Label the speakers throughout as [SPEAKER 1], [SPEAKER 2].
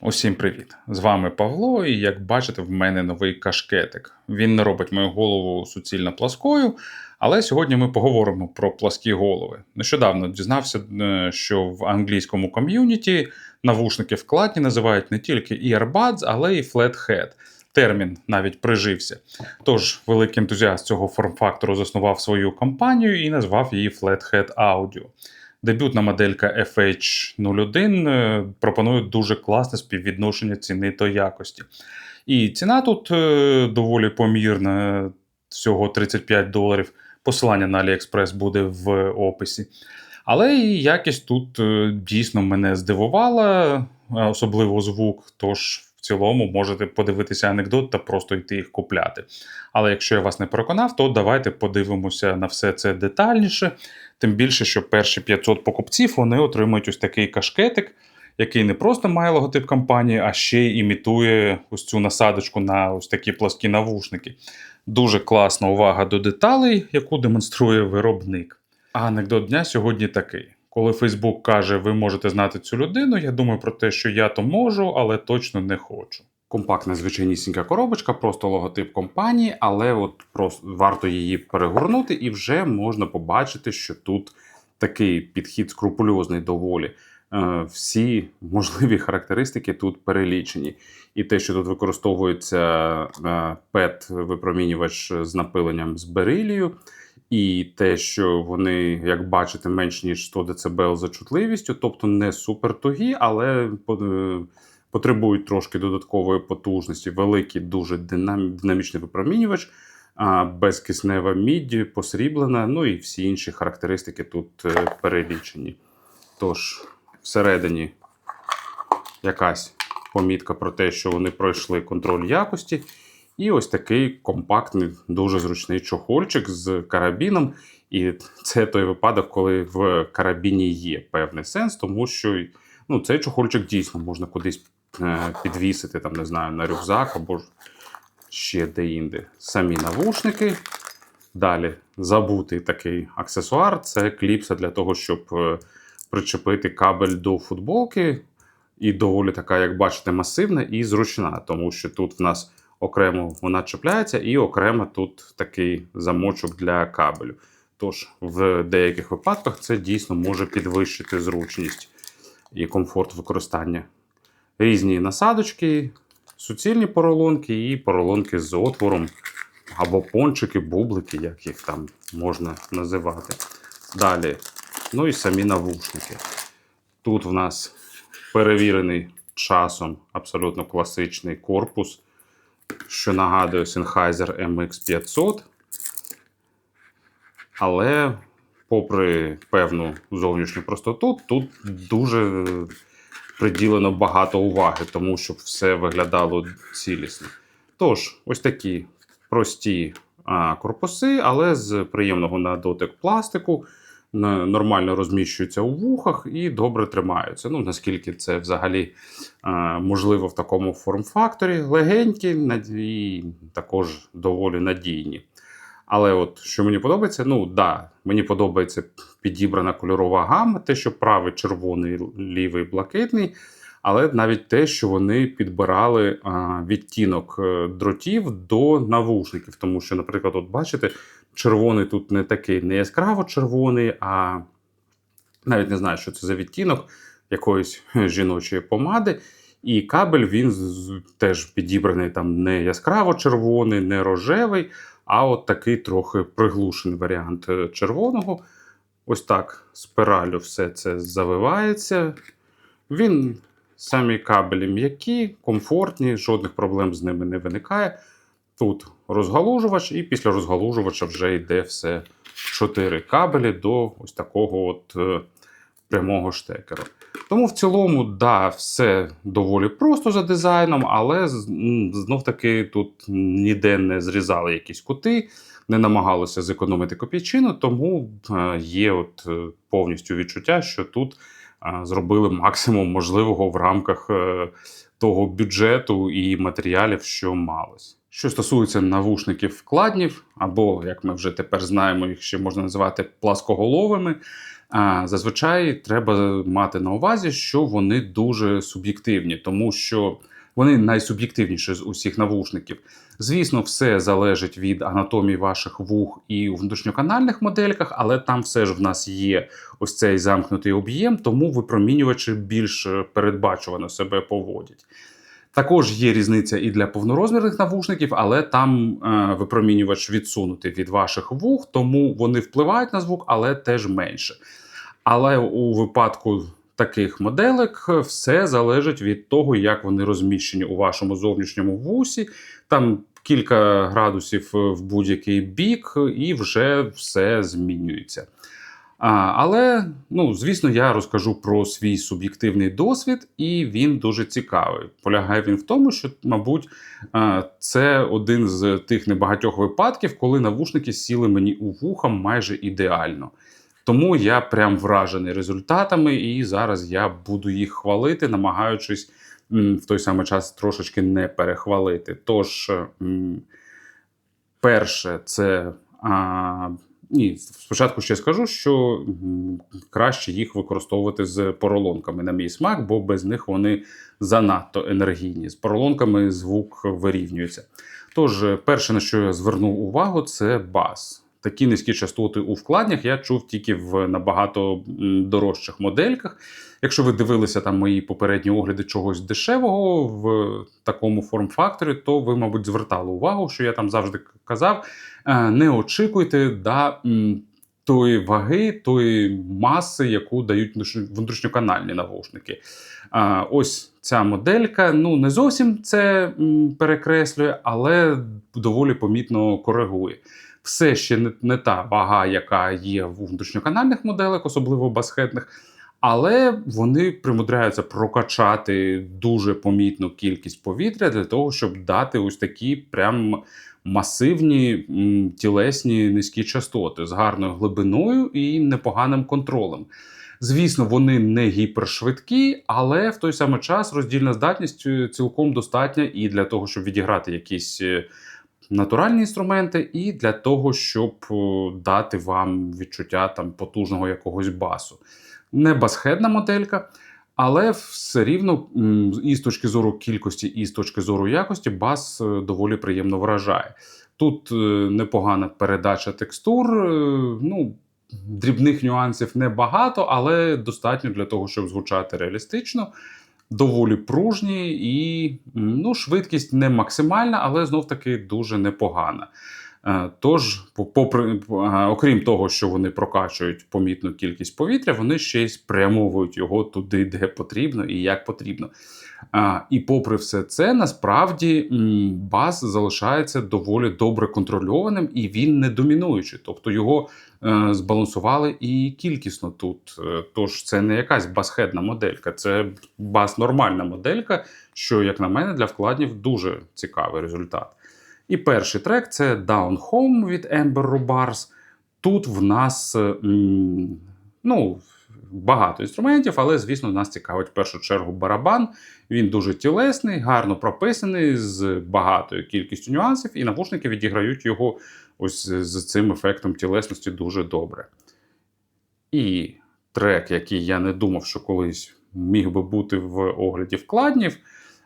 [SPEAKER 1] Усім привіт! З вами Павло, і як бачите, в мене новий кашкетик. Він не робить мою голову суцільно пласкою, але сьогодні ми поговоримо про пласкі голови. Нещодавно дізнався, е, що в англійському ком'юніті навушники вкладні називають не тільки earbuds, але й flathead. Термін навіть прижився. Тож великий ентузіаст цього форм-фактору заснував свою компанію і назвав її Flathead Audio. Дебютна моделька FH01 е, пропонує дуже класне співвідношення ціни до якості. І ціна тут е, доволі помірна, всього 35 доларів. Посилання на AliExpress буде в описі. Але і якість тут е, дійсно мене здивувала, особливо звук. Тож цілому можете подивитися анекдот та просто йти їх купляти. Але якщо я вас не переконав, то давайте подивимося на все це детальніше. Тим більше, що перші 500 покупців вони отримують ось такий кашкетик, який не просто має логотип компанії, а ще й імітує ось цю насадочку на ось такі пласкі навушники. Дуже класна увага до деталей, яку демонструє виробник. А анекдот дня сьогодні такий. Коли Фейсбук каже, ви можете знати цю людину, я думаю про те, що я то можу, але точно не хочу. Компактна звичайнісінька коробочка, просто логотип компанії, але от просто варто її перегорнути, і вже можна побачити, що тут такий підхід скрупульозний доволі. Е, Всі можливі характеристики тут перелічені. І те, що тут використовується е, PET-випромінювач з напиленням з берилію, і те, що вони, як бачите, менш ніж 100 дБ за чутливістю, тобто не супер тугі, але е, потребують трошки додаткової потужності. Великий, дуже динамічний випромінювач, безкиснева мідь, посріблена, ну і всі інші характеристики тут е, перелічені. Тож, всередині якась помітка про те, що вони пройшли контроль якості. І ось такий компактний, дуже зручний чохольчик з карабіном. І це той випадок, коли в карабіні є певний сенс, тому що ну, цей чохольчик дійсно можна кудись е, підвісити, там, не знаю, на рюкзак або ж ще де-інде. Самі навушники. Далі забутий такий аксесуар це кліпса для того, щоб е, причепити кабель до футболки. І доволі така, як бачите, масивна і зручна, тому що тут в нас окремо вона чіпляється, і окремо тут такий замочок для кабелю. Тож, в деяких випадках це дійсно може підвищити зручність і комфорт використання. Різні насадочки, суцільні поролонки і поролонки з отвором, або пончики, бублики, як їх там можна називати. Далі, ну і самі навушники. Тут в нас перевірений часом абсолютно класичний корпус, що нагадує Sennheiser MX500. Але, попри певну зовнішню простоту, тут дуже приділено багато уваги, тому щоб все виглядало цілісно. Тож, ось такі прості корпуси, але з приємного на дотик пластику, нормально розміщуються у вухах і добре тримаються. Ну, наскільки це взагалі а, можливо в такому форм-факторі, легенькі і також доволі надійні. Але от що мені подобається, ну да, мені подобається підібрана кольорова гама, те, що правий червоний, лівий блакитний. Але навіть те, що вони підбирали відтінок е, дротів до навушників. Тому що, наприклад, от бачите, червоний тут не такий не яскраво червоний, а навіть не знаю, що це за відтінок якоїсь жіночої помади. І кабель він теж підібраний там не яскраво червоний, не рожевий, а от такий трохи приглушений варіант е, червоного. Ось так спиралю все це завивається. Він самі кабелі м'які, комфортні, жодних проблем з ними не виникає. Тут розгалужувач, і після розгалужувача вже йде все чотири кабелі до ось такого от е, прямого штекера. Тому в цілому, да, все доволі просто за дизайном, але знов-таки тут ніде не зрізали якісь кути, не намагалися зекономити копійчину, тому е, є от е, повністю відчуття, що тут зробили максимум можливого в рамках е, того бюджету і матеріалів, що малось. Що стосується навушників вкладнів, або, як ми вже тепер знаємо, їх ще можна називати пласкоголовими, зазвичай треба мати на увазі, що вони дуже суб'єктивні, тому що вони найсуб'єктивніші з усіх навушників. Звісно, все залежить від анатомії ваших вух і у внутрішньоканальних модельках, але там все ж в нас є ось цей замкнутий об'єм, тому випромінювачі більш е, передбачувано себе поводять. Також є різниця і для повнорозмірних навушників, але там е, випромінювач відсунутий від ваших вух, тому вони впливають на звук, але теж менше. Але у випадку таких моделек все залежить від того, як вони розміщені у вашому зовнішньому вусі. Там кілька градусів в будь-який бік, і вже все змінюється. А, але, ну, звісно, я розкажу про свій суб'єктивний досвід, і він дуже цікавий. Полягає він в тому, що, мабуть, це один з тих небагатьох випадків, коли навушники сіли мені у вуха майже ідеально. Тому я прям вражений результатами, і зараз я буду їх хвалити, намагаючись в той самий час трошечки не перехвалити. Тож, м, перше, це. А, ні, спочатку ще скажу, що краще їх використовувати з поролонками на мій смак, бо без них вони занадто енергійні. З поролонками звук вирівнюється. Тож, перше, на що я звернув увагу, це бас. Такі низькі частоти у вкладнях я чув тільки в набагато дорожчих модельках. Якщо ви дивилися там мої попередні огляди чогось дешевого в такому форм-факторі, то ви, мабуть, звертали увагу, що я там завжди казав: е, не очікуйте да, тої ваги, тої маси, яку дають внутрішньоканальні навушники. Ось ця моделька ну не зовсім це перекреслює, але доволі помітно коригує. Все ще не, не та вага, яка є в внутрішньоканальних моделях, особливо басхетних, але вони примудряються прокачати дуже помітну кількість повітря для того, щоб дати ось такі прям масивні тілесні низькі частоти з гарною глибиною і непоганим контролем. Звісно, вони не гіпершвидкі, але в той самий час роздільна здатність е, цілком достатня і для того, щоб відіграти якісь е, натуральні інструменти, і для того, щоб е, дати вам відчуття там потужного якогось басу. Не басхедна моделька, але все рівно і з точки зору кількості, і з точки зору якості, бас е, доволі приємно вражає. Тут е, непогана передача текстур. Ну, дрібних нюансів небагато, але достатньо для того, щоб звучати реалістично. Доволі пружні і ну, швидкість не максимальна, але знов таки дуже непогана. Е, Тож, попри, е, окрім того, що вони прокачують помітну кількість повітря, вони ще й спрямовують його туди, де потрібно і як потрібно. І попри все це, насправді бас залишається доволі добре контрольованим і він не домінуючий. Тобто його е, збалансували і кількісно тут. Е, Тож це не якась басхедна моделька, це бас нормальна моделька, що, як на мене, для вкладнів дуже цікавий результат. І перший трек це Down Home від Amber Bars. Тут в нас е, ну, багато інструментів, але, звісно, нас цікавить в першу чергу барабан. Він дуже тілесний, гарно прописаний, з багатою кількістю нюансів, і навушники відіграють його ось з цим ефектом тілесності дуже добре. І трек, який я не думав, що колись міг би бути в огляді вкладнів,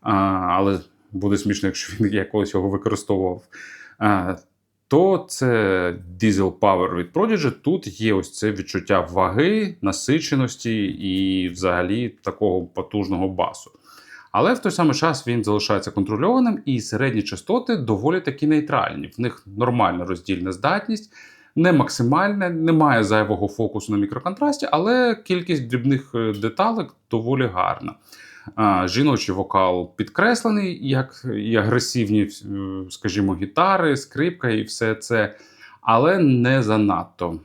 [SPEAKER 1] але буде смішно, якщо він я колись його використовував. То це Diesel Power від Prodigy. Тут є ось це відчуття ваги, насиченості і взагалі такого потужного басу. Але в той самий час він залишається контрольованим, і середні частоти доволі таки нейтральні. В них нормальна роздільна здатність, не максимальна, немає зайвого фокусу на мікроконтрасті, але кількість дрібних е, деталек доволі гарна. Жіночий вокал підкреслений, як і агресивні, е, скажімо, гітари, скрипка і все це, але не занадто.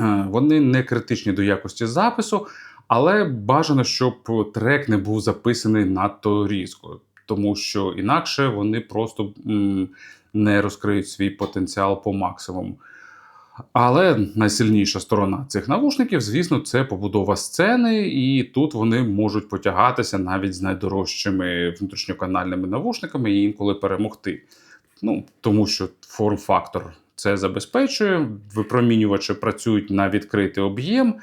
[SPEAKER 1] Е, Вони не критичні до якості запису, але бажано, щоб трек не був записаний надто різко, тому що інакше вони просто не розкриють свій потенціал по максимуму. Але найсильніша сторона цих навушників, звісно, це побудова сцени, і тут вони можуть потягатися навіть з найдорожчими внутрішньоканальними навушниками і інколи перемогти. Ну, тому що форм-фактор це забезпечує. Випромінювачі працюють на відкритий об'єм.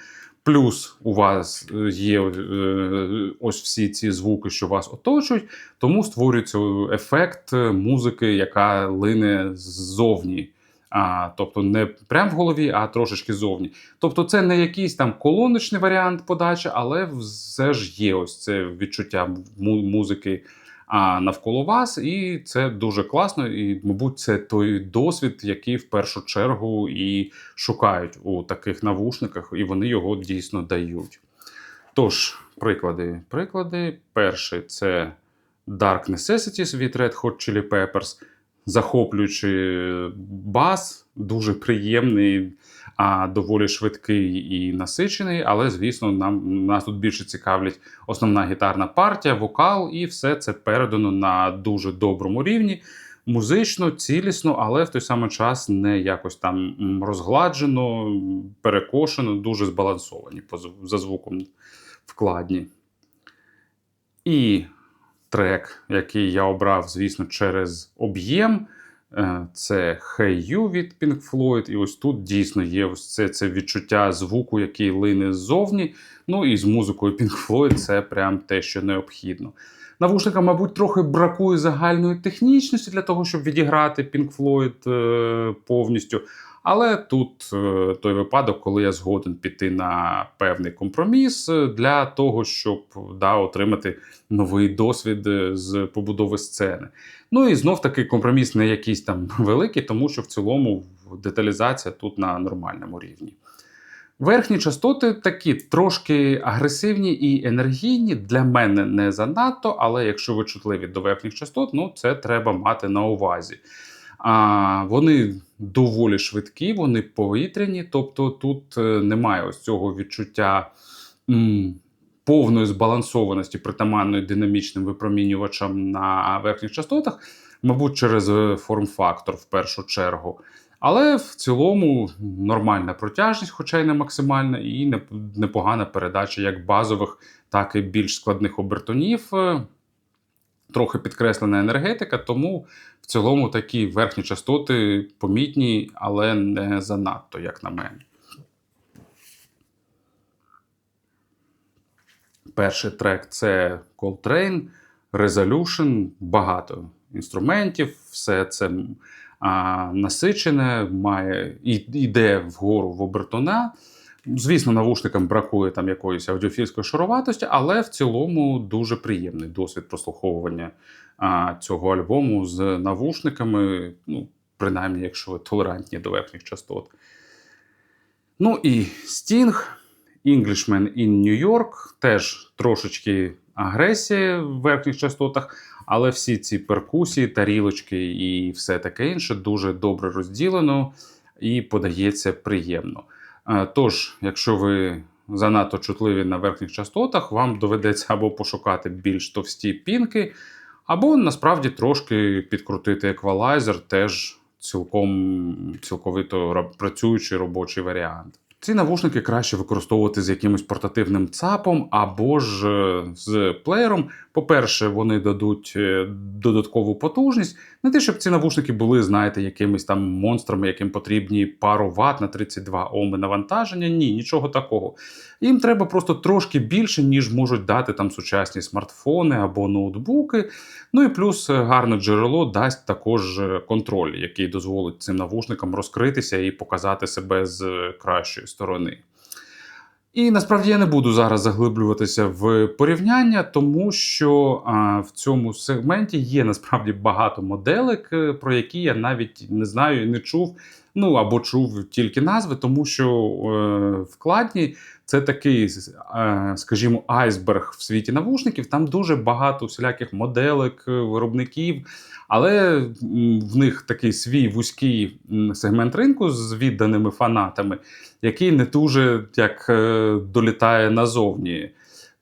[SPEAKER 1] Плюс у вас е, є е, ось всі ці звуки, що вас оточують, тому створюється ефект музики, яка лине ззовні. А, Тобто не прямо в голові, а трошечки зовні. Тобто, це не якийсь там колоночний варіант подачі, але все ж є ось це відчуття музики а, навколо вас, і це дуже класно. І, мабуть, це той досвід, який в першу чергу і шукають у таких навушниках, і вони його дійсно дають. Тож, приклади. Приклади. Перший це Dark Necessities від Red Hot Chili Peppers. Захоплюючий бас, дуже приємний, а доволі швидкий і насичений. Але, звісно, нам нас тут більше цікавлять основна гітарна партія, вокал, і все це передано на дуже доброму рівні. Музично, цілісно, але в той самий час не якось там розгладжено, перекошено, дуже збалансовані за звуком вкладні. І трек, який я обрав, звісно, через об'єм. е, Це Hey You від Pink Floyd. І ось тут дійсно є ось це, це відчуття звуку, який лине ззовні. Ну і з музикою Pink Floyd це прям те, що необхідно. Навушникам, мабуть, трохи бракує загальної технічності для того, щоб відіграти Pink Floyd е, повністю. Але тут е, той випадок, коли я згоден піти на певний компроміс е, для того, щоб да, отримати новий досвід е, з побудови сцени. Ну і знов таки компроміс не якийсь там великий, тому що в цілому деталізація тут на нормальному рівні. Верхні частоти такі трошки агресивні і енергійні. Для мене не занадто, але якщо ви чутливі до верхніх частот, ну це треба мати на увазі. А, Вони доволі швидкі, вони повітряні, тобто тут е, немає ось цього відчуття м, повної збалансованості, притаманної динамічним випромінювачам на верхніх частотах, мабуть, через е, форм-фактор в першу чергу. Але в цілому нормальна протяжність, хоча й не максимальна, і непогана передача як базових, так і більш складних обертонів. Трохи підкреслена енергетика, тому в цілому такі верхні частоти помітні, але не занадто, як на мене. Перший трек це Coltrane, Resolution, багато інструментів, все це а, насичене, має іде вгору в обертона. Звісно, навушникам бракує там якоїсь аудіофільської шаруватості, але в цілому дуже приємний досвід прослуховування а, цього альбому з навушниками, ну, принаймні, якщо ви толерантні до верхніх частот. Ну і Sting, Englishman in New York, теж трошечки агресія в верхніх частотах, але всі ці перкусії, тарілочки і все таке інше дуже добре розділено і подається приємно. Е, Тож, якщо ви занадто чутливі на верхніх частотах, вам доведеться або пошукати більш товсті пінки, або насправді трошки підкрутити еквалайзер, теж цілком цілковито ра- працюючий робочий варіант. Ці навушники краще використовувати з якимось портативним ЦАПом або ж е, з плеєром. По-перше, вони дадуть е, додаткову потужність. Не те, щоб ці навушники були, знаєте, якимись там монстрами, яким потрібні пару ватт на 32 Оми навантаження. Ні, нічого такого. Їм треба просто трошки більше, ніж можуть дати там сучасні смартфони або ноутбуки. Ну і плюс е, гарне джерело дасть також контроль, який дозволить цим навушникам розкритися і показати себе з кращої сторони. І насправді я не буду зараз заглиблюватися в порівняння, тому що а, в цьому сегменті є насправді багато моделек, е, про які я навіть не знаю і не чув. Ну або чув тільки назви, тому що е, вкладні це такий, е, скажімо, айсберг в світі навушників. Там дуже багато всіляких моделек, е, виробників, але в них такий свій вузький сегмент ринку з відданими фанатами, який не дуже як е, долітає назовні.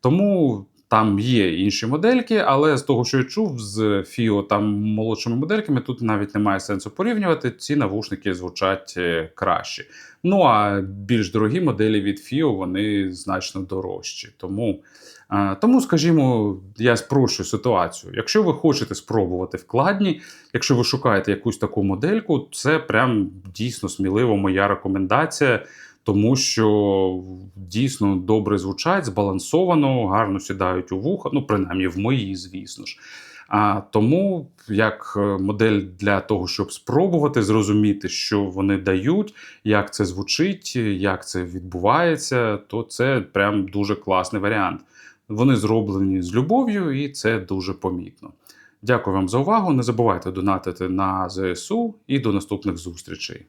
[SPEAKER 1] Тому там є інші модельки, але з того, що я чув, з FIO там молодшими модельками, тут навіть немає сенсу порівнювати. Ці навушники звучать е, краще. Ну а більш дорогі моделі від FIO, вони значно дорожчі. Тому Тому, скажімо, я спрощу ситуацію. Якщо ви хочете спробувати вкладні, якщо ви шукаєте якусь таку модельку, це прям дійсно сміливо моя рекомендація, тому що дійсно добре звучать, збалансовано, гарно сідають у вуха, ну принаймні в мої, звісно ж. А тому, як е, модель для того, щоб спробувати зрозуміти, що вони дають, як це звучить, як це відбувається, то це прям дуже класний варіант. Вони зроблені з любов'ю, і це дуже помітно. Дякую вам за увагу. Не забувайте донатити на ЗСУ і до наступних зустрічей.